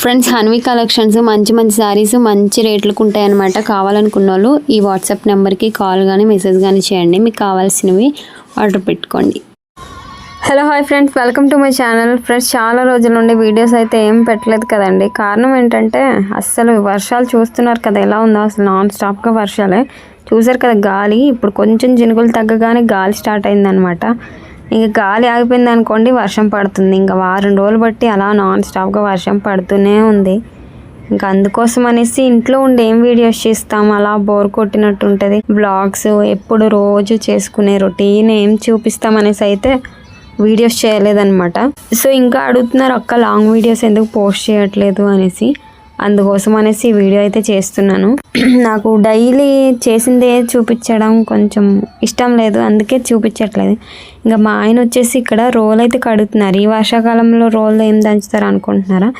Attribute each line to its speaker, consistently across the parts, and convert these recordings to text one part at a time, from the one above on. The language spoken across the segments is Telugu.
Speaker 1: ఫ్రెండ్స్ హన్వి కలెక్షన్స్ మంచి మంచి శారీస్ మంచి రేట్లకు ఉంటాయి అనమాట కావాలనుకున్న వాళ్ళు ఈ వాట్సాప్ నెంబర్కి కాల్ కానీ మెసేజ్ కానీ చేయండి. మీకు కావాల్సినవి ఆర్డర్ పెట్టుకోండి. Hello hi friends welcome to my channel friends చాలా రోజుల నుండి వీడియోస్ అయితే ఏం పెట్టలేదు కదండి. కారణం ఏంటంటే అస్సలు వర్షాలు చూస్తున్నారు కదా ఎలా ఉందో అసలు నాన్ స్టాప్గా వర్షాలే. చూసారు కదా గాలి. ఇప్పుడు కొంచెం చినుకులు తగ్గగానే గాలి స్టార్ట్ అయిందనమాట ఇంకా గాలి ఆగిపోయింది అనుకోండి వర్షం పడుతుంది. ఇంకా వారం రోజులు బట్టి అలా నాన్ స్టాప్గా వర్షం పడుతూనే ఉంది. ఇంకా అందుకోసం అనేసి ఇంట్లో ఉండి ఏం వీడియోస్ చేస్తాం? అలా బోర్ కొట్టినట్టు ఉంటుంది. బ్లాగ్స్ ఎప్పుడు రోజు చేసుకునే రొటీన్ ఏం చూపిస్తాం అనేసి అయితే వీడియోస్ చేయలేదన్నమాట. సో ఇంకా అడుగుతున్నారు అక్క లాంగ్ వీడియోస్ ఎందుకు పోస్ట్ చేయట్లేదు? అనేసి. అందుకోసం అనేసి వీడియో అయితే చేస్తున్నాను. నాకు డైలీ చేసిందే చూపించడం కొంచెం ఇష్టం లేదు. అందుకే చూపించట్లేదు. ఇంకా మా ఆయన వచ్చేసి ఇక్కడ రోల్ అయితే కడుగుతున్నారు ఈ వర్షాకాలంలో రోల్ ఏం దంచుతారు అనుకుంటున్నారా?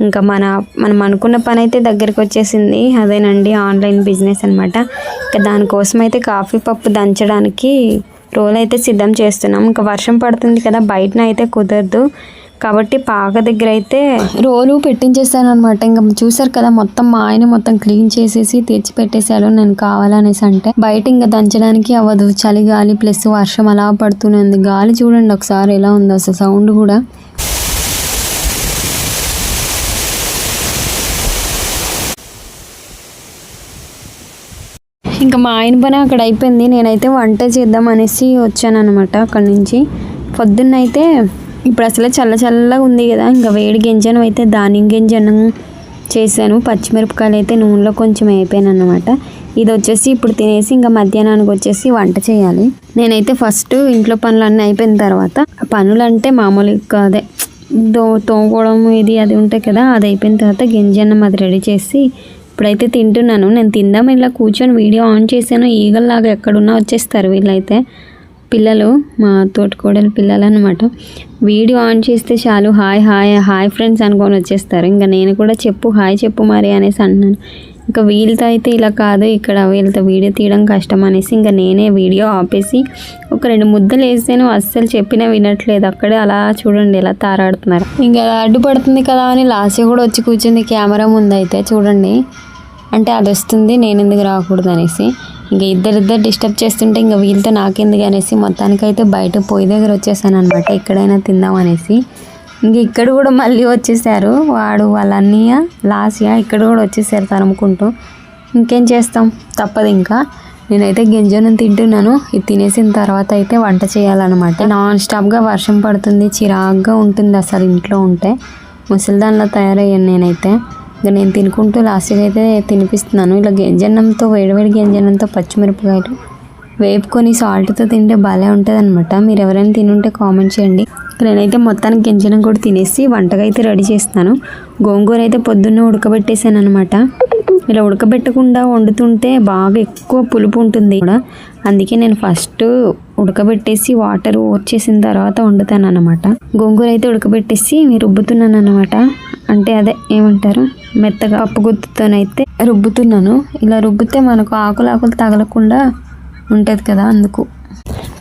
Speaker 1: ఇంకా మన మనం అనుకున్న పని అయితే దగ్గరికి వచ్చేసింది. అదేనండి ఆన్లైన్ బిజినెస్ అనమాట ఇంకా దానికోసం అయితే కాఫీ పప్పు దంచడానికి రోల్ అయితే సిద్ధం చేస్తున్నాం. ఇంకా వర్షం పడుతుంది కదా బయటన అయితే కుదరదు. కాబట్టి పాక దగ్గర అయితే రోలు పెట్టించేస్తాను అనమాట ఇంకా చూసారు కదా మొత్తం మా ఆయన మొత్తం క్లీన్ చేసేసి తెచ్చి పెట్టేశాడు నేను కావాలనేసి అంటే బయట ఇంకా దంచడానికి అవ్వదు. చలి గాలి ప్లస్ వర్షం అలా పడుతూనే ఉంది గాలి చూడండి ఒకసారి ఎలా ఉందో అసలు సౌండ్ కూడా. ఇంకా మా ఆయన పని అక్కడ అయిపోయింది. నేనైతే వంట చేద్దాం అనేసి వచ్చాను అనమాట అక్కడ నుంచి. పొద్దున్న అయితే ఇప్పుడు అసలు చల్ల చల్లగా ఉంది కదా. ఇంకా వేడి గింజను అయితే ధాన్యం గింజను చేశాను. పచ్చిమిరపకాయలు అయితే నూనెలో కొంచెం అయిపోయాను అనమాట ఇది వచ్చేసి ఇప్పుడు తినేసి ఇంకా మధ్యాహ్నానికి వచ్చేసి వంట చేయాలి. నేనైతే ఫస్ట్ ఇంట్లో పనులు అన్నీ అయిపోయిన తర్వాత పనులు అంటే మామూలుగా అదే దో తోముకోవడం ఇది అది ఉంటాయి కదా అది అయిపోయిన తర్వాత గింజన్నం అది రెడీ చేసి ఇప్పుడైతే తింటున్నాను. నేను తిందాం ఇలా కూర్చొని వీడియో ఆన్ చేశాను. ఈగల్లాగా ఎక్కడున్నా వచ్చేస్తారు వీళ్ళైతే. పిల్లలు మా తోటికోడలు పిల్లలు అనమాట వీడియో ఆన్ చేస్తే చాలు హాయ్ హాయ్ హాయ్ ఫ్రెండ్స్ అనుకొని వచ్చేస్తారు. ఇంకా నేను కూడా చెప్పు హాయ్ చెప్పు మరి అనేసి అంటున్నాను. ఇంకా వీళ్ళతో అయితే ఇలా కాదు ఇక్కడ వీళ్ళతో వీడియో తీయడం కష్టం అనేసి ఇంకా నేనే వీడియో ఆపేసి ఒక రెండు ముద్దలు వేసాను అస్సలు చెప్పినా వినట్లేదు. అక్కడే అలా చూడండి ఇలా తారాడుతున్నారు. ఇంకా అడ్డుపడుతుంది కదా అని లాస్ట్ కూడా వచ్చి కూర్చుంది కెమెరా ముందు అయితే చూడండి. అంటే అది వస్తుంది నేను ఎందుకు రాకూడదు అనేసి. ఇంకా ఇద్దరిద్దరు డిస్టర్బ్ చేస్తుంటే ఇంకా వీళ్ళతో నాకెందుకు అనేసి మొత్తానికైతే బయట పొయ్యి దగ్గర వచ్చేసాను అనమాట ఎక్కడైనా తిందాం అనేసి. ఇంక ఇక్కడ కూడా మళ్ళీ వచ్చేసారు. వాడు వాళ్ళ అన్నయ్య లాస్య ఇక్కడ కూడా వచ్చేసారు తరుముకుంటూ. ఇంకేం చేస్తాం? తప్పదు ఇంకా. నేనైతే గింజను తింటున్నాను. ఇది తినేసిన తర్వాత అయితే వంట చేయాలన్నమాట. నాన్ స్టాప్గా వర్షం పడుతుంది. చిరాగ్గా ఉంటుంది అసలు ఇంట్లో ఉంటే. ముసలిదానిలో తయారయ్యాను నేనైతే. ఇంకా నేను తినుకుంటూ లాస్ట్గా అయితే తినిపిస్తున్నాను. ఇలా గింజన్నంతో వేడివేడి గింజన్నంతో పచ్చిమిరపకాయలు వేపుకొని సాల్ట్తో తింటే భలే ఉంటుంది అనమాట మీరు ఎవరైనా తినుంటే కామెంట్ చేయండి. నేనైతే మొత్తానికి గింజనం కూడా తినేసి వంటగా అయితే రెడీ చేస్తున్నాను. గోంగూర అయితే పొద్దున్నే ఉడకబెట్టేసాను అనమాట ఇలా ఉడకబెట్టకుండా వండుతుంటే బాగా ఎక్కువ పులుపు ఉంటుంది కూడా. అందుకే నేను ఫస్ట్ ఉడకబెట్టేసి వాటర్ వచ్చేసిన తర్వాత వండుతాను అనమాట గోంగూర అయితే ఉడకబెట్టేసి రుబ్బుతున్నాను అనమాట అంటే అదే ఏమంటారు? మెత్తగా పప్పు గుత్తుతోనైతే రుబ్బుతున్నాను. ఇలా రుబ్బితే మనకు ఆకులు ఆకులు తగలకుండా ఉంటుంది కదా అందుకు.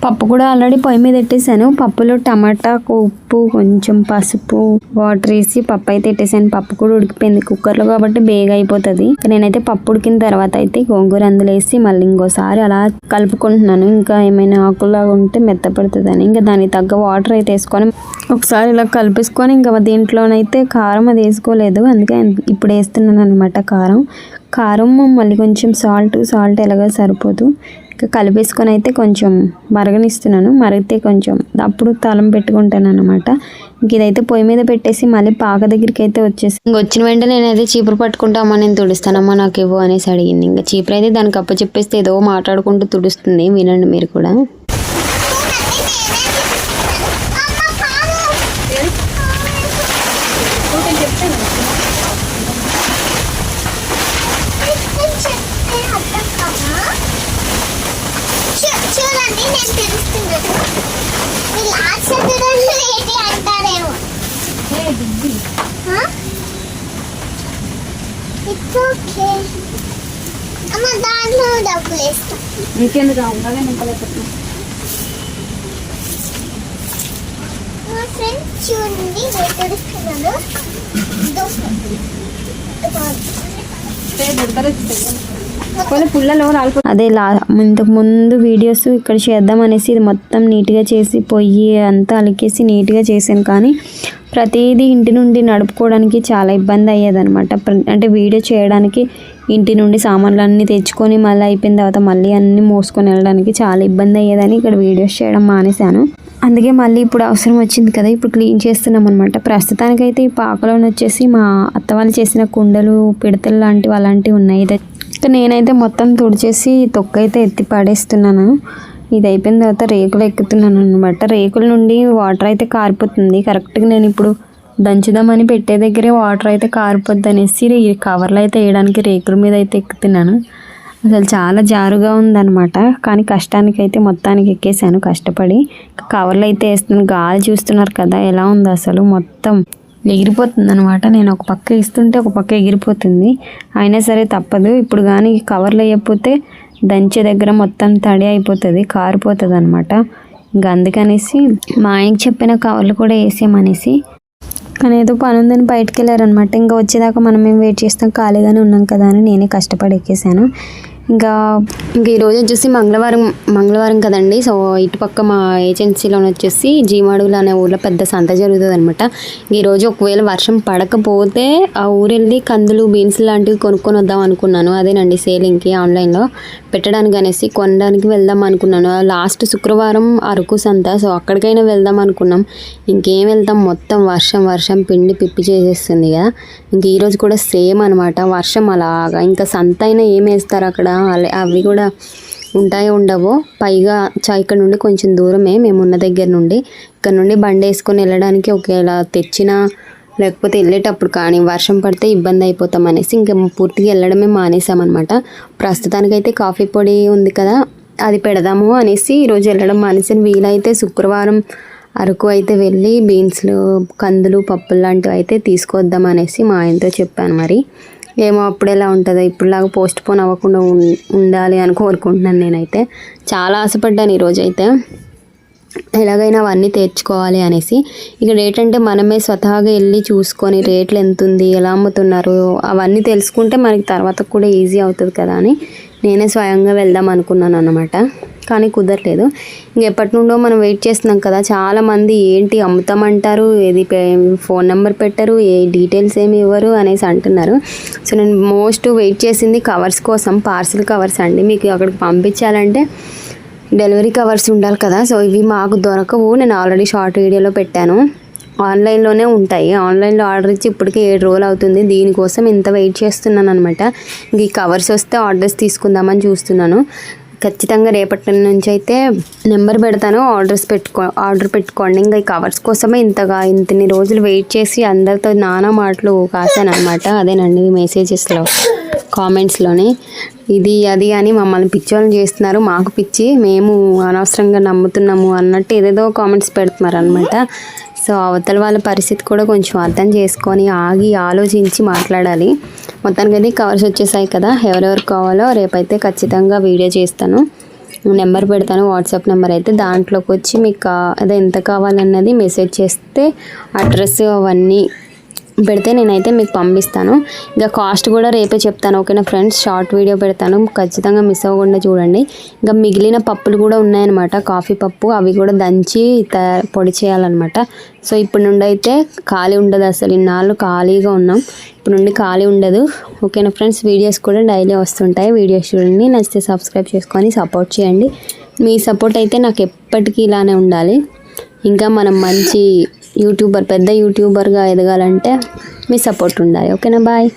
Speaker 1: పప్పు కూడా ఆల్రెడీ పొయ్యి మీద పెట్టేశాను. పప్పులో టమాటా ఉప్పు కొంచెం పసుపు వాటర్ వేసి పప్పు అయితే పెట్టేసాను పప్పు కూడా ఉడికిపోయింది కుక్కర్లో కాబట్టి బేగా అయిపోతుంది. నేనైతే పప్పు ఉడికిన తర్వాత అయితే గోంగూర అందులో వేసి మళ్ళీ ఇంకోసారి అలా కలుపుకుంటున్నాను. ఇంకా ఏమైనా ఆకులాగా ఉంటే మెత్తపడుతుందని. ఇంకా దానికి తగ్గ వాటర్ అయితే వేసుకొని ఒకసారి ఇలా కలిపేసుకొని ఇంకా దీంట్లోనైతే కారం అది వేసుకోలేదు. అందుకే ఇప్పుడు వేస్తున్నాను అనమాట కారం. కారం మళ్ళీ కొంచెం సాల్ట్ సాల్ట్ ఎలాగో సరిపోదు. కలిపేసుకొని అయితే కొంచెం మరగనిస్తున్నాను. మరిగితే కొంచెం అప్పుడు తలం పెట్టుకుంటాను అనమాట ఇంక ఇదైతే పొయ్యి మీద పెట్టేసి మళ్ళీ పాక దగ్గరికి అయితే వచ్చేసి ఇంక వచ్చిన వెంటనే నేనైతే చీపురు పట్టుకుంటామా నేను తుడుస్తానమ్మా నాకు ఇవ్వు అనేసి అడిగింది. ఇంకా చీపురు అయితే దానికి అప్ప చెప్పేస్తే ఏదో మాట్లాడుకుంటూ తుడుస్తుంది. వినండి మీరు కూడా
Speaker 2: చూడండి నేను తెలుస్తున్నాను మీ లాస్ట్ చదువులు ఏంటి అంటారేమో ఇట్స్ ఓకే అమ్మ వేస్తా
Speaker 1: ఇంకెందుకు ఉండాలి నింపలేకపోతున్నా
Speaker 2: మా ఫ్రెండ్స్ చూడండి తెలుస్తున్నాను
Speaker 1: పుల్లలో అదే లా ఇంతకు ముందు వీడియోస్ ఇక్కడ చేద్దాం అనేసి ఇది మొత్తం నీట్గా చేసి పొయ్యి అంతా అలికేసి నీట్గా చేశాను. కానీ ప్రతిదీ ఇంటి నుండి నడుపుకోవడానికి చాలా ఇబ్బంది అయ్యేదనమాట ప్ర- అంటే వీడియో చేయడానికి ఇంటి నుండి సామాన్లు అన్నీ తెచ్చుకొని మళ్ళీ అయిపోయిన తర్వాత మళ్ళీ అన్నీ మోసుకొని వెళ్ళడానికి చాలా ఇబ్బంది అయ్యేదని ఇక్కడ వీడియోస్ చేయడం మానేశాను. అందుకే మళ్ళీ ఇప్పుడు అవసరం వచ్చింది కదా ఇప్పుడు క్లీన్ చేస్తున్నాం అనమాట ప్రస్తుతానికైతే ఈ పాకలోని వచ్చేసి మా అత్త వాళ్ళు చేసిన కుండలు పిడతలు లాంటివి అలాంటివి ఉన్నాయి. ఇక నేనైతే మొత్తం తుడిచేసి తొక్క అయితే ఎత్తి పడేస్తున్నాను. ఇది అయిపోయిన తర్వాత రేకులు ఎక్కుతున్నాను అనమాట రేకుల నుండి వాటర్ అయితే కారిపోతుంది. కరెక్ట్గా నేను ఇప్పుడు దంచుదామని పెట్టే దగ్గరే వాటర్ అయితే కారిపోద్ది అనేసి కవర్లు అయితే వేయడానికి రేకుల మీద అయితే ఎక్కుతున్నాను. అసలు చాలా జారుగా ఉందన్నమాట. కానీ కష్టానికి అయితే మొత్తానికి ఎక్కేసాను. కష్టపడి కవర్లు అయితే వేస్తున్నాను. గాలి చూస్తున్నారు కదా ఎలా ఉందో అసలు మొత్తం. ఎగిరిపోతుంది అనమాట నేను ఒక పక్క ఇస్తుంటే ఒక పక్క ఎగిరిపోతుంది. అయినా సరే తప్పదు. ఇప్పుడు కానీ కవర్లు వేయకపోతే దంచే దగ్గర మొత్తం తడి అయిపోతుంది కారిపోతుంది అనమాట ఇంకా అందుకనేసి మా ఆయనకి చెప్పిన కవర్లు కూడా వేసేయమనేసి కానీ ఏదో పని ఉందని బయటకు వెళ్ళారనమాట ఇంకా వచ్చేదాకా మనం ఏం వెయిట్ చేస్తాం? ఖాళీగానే ఉన్నాం కదా అని నేనే కష్టపడి ఎక్కేసాను ఇంకా ఇంకా ఈరోజు వచ్చేసి మంగళవారం మంగళవారం కదండి. సో ఇటుపక్క మా ఏజెన్సీలో వచ్చేసి జీమాడుగులు అనే ఊర్లో పెద్ద సంత జరుగుతుంది అనమాట ఈరోజు ఒకవేళ వర్షం పడకపోతే ఆ ఊరు వెళ్ళి కందులు బీన్స్ లాంటివి కొనుక్కొని వద్దాం అనుకున్నాను. అదేనండి సేలింగ్కి ఆన్లైన్లో పెట్టడానికి అనేసి కొనడానికి వెళ్దాం అనుకున్నాను. లాస్ట్ శుక్రవారం అరకు సంత సో అక్కడికైనా వెళ్దాం అనుకున్నాం. ఇంకేం వెళ్తాం? మొత్తం వర్షం వర్షం పిండి పిప్పి చేసేస్తుంది కదా. ఇంక ఈరోజు కూడా సేమ్ అనమాట వర్షం అలాగా. ఇంకా సంత అయినా ఏం వేస్తారు అక్కడ? అవి కూడా ఉంటాయో ఉండవో పైగా చ ఇక్కడ నుండి కొంచెం దూరమే మేము ఉన్న దగ్గర నుండి. ఇక్కడ నుండి బండి వేసుకొని వెళ్ళడానికి ఒకవేళ తెచ్చినా లేకపోతే వెళ్ళేటప్పుడు కానీ వర్షం పడితే ఇబ్బంది అయిపోతాం అనేసి ఇంకా పూర్తిగా వెళ్ళడమే మానేసామన్నమాట. ప్రస్తుతానికైతే కాఫీ పొడి ఉంది కదా అది పెడదాము అనేసి ఈరోజు వెళ్ళడం మానేసాను వీలైతే శుక్రవారం అరకు అయితే వెళ్ళి బీన్స్లు కందులు పప్పులు లాంటివి అయితే తీసుకొద్దాం అనేసి మా ఆయనతో చెప్పాను మరి. ఏమో అప్పుడు ఎలా ఉంటుందో ఇప్పుడులాగా పోస్ట్ పోన్ అవ్వకుండా ఉం- ఉండాలి అని కోరుకుంటున్నాను నేనైతే. చాలా ఆశపడ్డాను ఈరోజైతే. ఎలాగైనా అవన్నీ తెచ్చుకోవాలి అనేసి. ఇక రేట్ అంటే మనమే స్వతహాగా వెళ్ళి చూసుకొని రేట్లు ఎంత ఉంది ఎలా అమ్ముతున్నారు అవన్నీ తెలుసుకుంటే మనకి తర్వాత కూడా ఈజీ అవుతుంది కదా అని నేనే స్వయంగా వెళ్దాం అనుకున్నాను అనమాట కానీ కుదరలేదు. ఇంక ఎప్పటి నుండో మనం వెయిట్ చేస్తున్నాం కదా చాలామంది ఏంటి అమ్ముతామంటారు ఏది పే- ఫోన్ నెంబర్ పెట్టరు ఏ డీటెయిల్స్ ఏమి ఇవ్వరు అనేసి అంటున్నారు. సో నేను మోస్ట్ వెయిట్ చేసింది కవర్స్ కోసం పార్సిల్ కవర్స్ అండి. మీకు అక్కడికి పంపించాలంటే డెలివరీ కవర్స్ ఉండాలి కదా. సో ఇవి మాకు దొరకవు. నేను ఆల్రెడీ షార్ట్ వీడియోలో పెట్టాను. ఆన్లైన్లోనే ఉంటాయి. ఆన్లైన్లో ఆర్డర్ ఇచ్చి ఇప్పటికే ఏడు రోజులు అవుతుంది. దీనికోసం ఇంత వెయిట్ చేస్తున్నాను అనమాట ఇంక ఈ కవర్స్ వస్తే ఆర్డర్స్ తీసుకుందామని చూస్తున్నాను. ఖచ్చితంగా రేపటి నుంచి అయితే నెంబర్ పెడతాను. ఆర్డర్స్ పెట్టుకో ఆర్డర్ పెట్టుకోండి. ఇంకా ఈ కవర్స్ కోసమే ఇంతగా ఇంతని రోజులు వెయిట్ చేసి అందరితో నానా మాటలు కాసాను అనమాట అదేనండి మెసేజెస్లో కామెంట్స్లోనే. ఇది అది అని మమ్మల్ని పిచ్చోళ్ళని చేస్తున్నారు. మాకు పిచ్చి. మేము అనవసరంగా నమ్ముతున్నాము అన్నట్టు ఏదేదో కామెంట్స్ పెడుతున్నారు అనమాట సో అవతల వాళ్ళ పరిస్థితి కూడా కొంచెం అర్థం చేసుకొని ఆగి ఆలోచించి మాట్లాడాలి. మొత్తానికి అయితే కవర్స్ వచ్చేసాయి కదా. ఎవరెవరు కావాలో రేపైతే ఖచ్చితంగా వీడియో చేస్తాను. నెంబర్ పెడతాను వాట్సాప్ నెంబర్ అయితే. దాంట్లోకి వచ్చి మీకు అదే ఎంత కావాలన్నది మెసేజ్ చేస్తే అడ్రస్ అవన్నీ పెడితే నేనైతే మీకు పంపిస్తాను. ఇంకా కాస్ట్ కూడా రేపే చెప్తాను ఓకేనా ఫ్రెండ్స్? షార్ట్ వీడియో పెడతాను ఖచ్చితంగా మిస్ అవ్వకుండా చూడండి. ఇంకా మిగిలిన పప్పులు కూడా ఉన్నాయన్నమాట కాఫీ పప్పు అవి కూడా దంచి తయారు పొడి చేయాలన్నమాట. సో ఇప్పుడు నుండి అయితే ఖాళీ ఉండదు అసలు. ఇన్నాళ్ళు ఖాళీగా ఉన్నాం. ఇప్పుడు నుండి ఖాళీ ఉండదు. ఓకేనా ఫ్రెండ్స్? వీడియోస్ కూడా డైలీ వస్తుంటాయి. వీడియోస్ చూడండి నచ్చితే సబ్స్క్రైబ్ చేసుకొని సపోర్ట్ చేయండి. మీ సపోర్ట్ అయితే నాకు ఎప్పటికీ ఇలానే ఉండాలి. ఇంకా మనం మంచి యూట్యూబర్ పెద్ద యూట్యూబర్గా ఎదగాలంటే మీ సపోర్ట్ ఉండాలి. ఓకేనా? బాయ్.